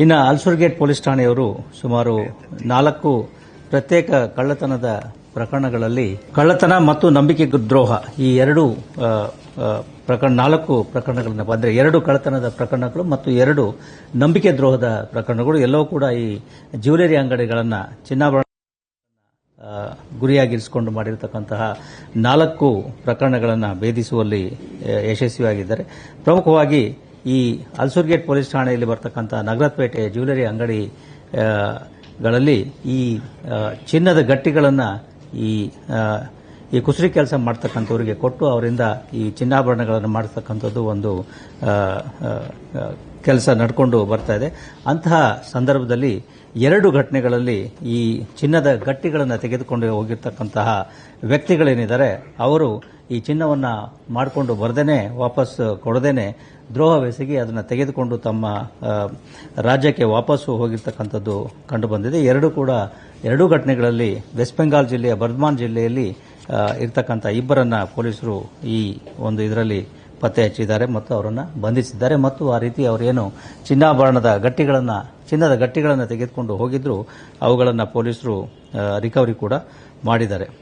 ಇನ್ನು ಅಲ್ಸುರ್ಗೇಟ್ ಪೊಲೀಸ್ ಠಾಣೆಯವರು ಸುಮಾರು ನಾಲ್ಕು ಪ್ರತ್ಯೇಕ ಕಳ್ಳತನದ ಪ್ರಕರಣಗಳಲ್ಲಿ ಕಳ್ಳತನ ಮತ್ತು ನಂಬಿಕೆ ದ್ರೋಹ ಈ ಎರಡು ಪ್ರಕರಣ, ನಾಲ್ಕು ಪ್ರಕರಣಗಳನ್ನು ಅಂದರೆ ಎರಡು ಕಳ್ಳತನದ ಪ್ರಕರಣಗಳು ಮತ್ತು ಎರಡು ನಂಬಿಕೆ ದ್ರೋಹದ ಪ್ರಕರಣಗಳು ಎಲ್ಲವೂ ಕೂಡ ಈ ಜ್ಯುವೆಲರಿ ಅಂಗಡಿಗಳನ್ನು ಚಿನ್ನಾಭರಣ ಗುರಿಯಾಗಿರಿಸಿಕೊಂಡು ಮಾಡಿರತಕ್ಕಂತಹ ನಾಲ್ಕು ಪ್ರಕರಣಗಳನ್ನು ಭೇದಿಸುವಲ್ಲಿ ಯಶಸ್ವಿಯಾಗಿದ್ದಾರೆ. ಪ್ರಮುಖವಾಗಿ ಈ ಅಲ್ಸೂರ್ಗೇಟ್ ಪೊಲೀಸ್ ಠಾಣೆಯಲ್ಲಿ ಬರ್ತಕ್ಕಂಥ ನಗರಪೇಟೆ ಜ್ಯುವೆಲರಿ ಅಂಗಡಿ ಆ, ಗಳಲ್ಲಿ ಈ ಚಿನ್ನದ ಗಟ್ಟಿಗಳನ್ನು ಈ ಈ ಕುಸರಿ ಕೆಲಸ ಮಾಡ್ತಕ್ಕಂಥವರಿಗೆ ಕೊಟ್ಟು ಅವರಿಂದ ಈ ಚಿನ್ನಾಭರಣಗಳನ್ನು ಮಾಡತಕ್ಕಂಥದ್ದು ಒಂದು ಕೆಲಸ ನಡ್ಕೊಂಡು ಬರ್ತಾ ಇದೆ. ಅಂತಹ ಸಂದರ್ಭದಲ್ಲಿ ಎರಡು ಘಟನೆಗಳಲ್ಲಿ ಈ ಚಿನ್ನದ ಗಟ್ಟಿಗಳನ್ನು ತೆಗೆದುಕೊಂಡು ಹೋಗಿರ್ತಕ್ಕಂತಹ ವ್ಯಕ್ತಿಗಳೇನಿದ್ದಾರೆ ಅವರು ಈ ಚಿನ್ನವನ್ನು ಮಾಡಿಕೊಂಡು ಬರದೇನೆ, ವಾಪಸ್ ಕೊಡದೇನೆ, ದ್ರೋಹವೆಸಗಿ ಅದನ್ನು ತೆಗೆದುಕೊಂಡು ತಮ್ಮ ರಾಜ್ಯಕ್ಕೆ ವಾಪಸ್ಸು ಹೋಗಿರ್ತಕ್ಕಂಥದ್ದು ಕಂಡುಬಂದಿದೆ. ಎರಡು ಕೂಡ, ಎರಡೂ ಘಟನೆಗಳಲ್ಲಿ ವೆಸ್ಟ್ ಬೆಂಗಾಲ್ ಜಿಲ್ಲೆಯ ಬರ್ಧಮಾನ್ ಜಿಲ್ಲೆಯಲ್ಲಿ ಇರ್ತಕ್ಕಂಥ ಇಬ್ಬರನ್ನ ಪೊಲೀಸರು ಈ ಒಂದು ಇದರಲ್ಲಿ ಪತ್ತೆ ಹಚ್ಚಿದ್ದಾರೆ ಮತ್ತು ಅವರನ್ನು ಬಂಧಿಸಿದ್ದಾರೆ. ಮತ್ತು ಆ ರೀತಿ ಅವರೇನು ಚಿನ್ನಾಭರಣದ ಗಟ್ಟಿಗಳನ್ನು, ಚಿನ್ನದ ಗಟ್ಟಿಗಳನ್ನು ತೆಗೆದುಕೊಂಡು ಹೋಗಿದ್ರು, ಅವುಗಳನ್ನು ಪೊಲೀಸರು ರಿಕವರಿ ಕೂಡ ಮಾಡಿದ್ದಾರೆ.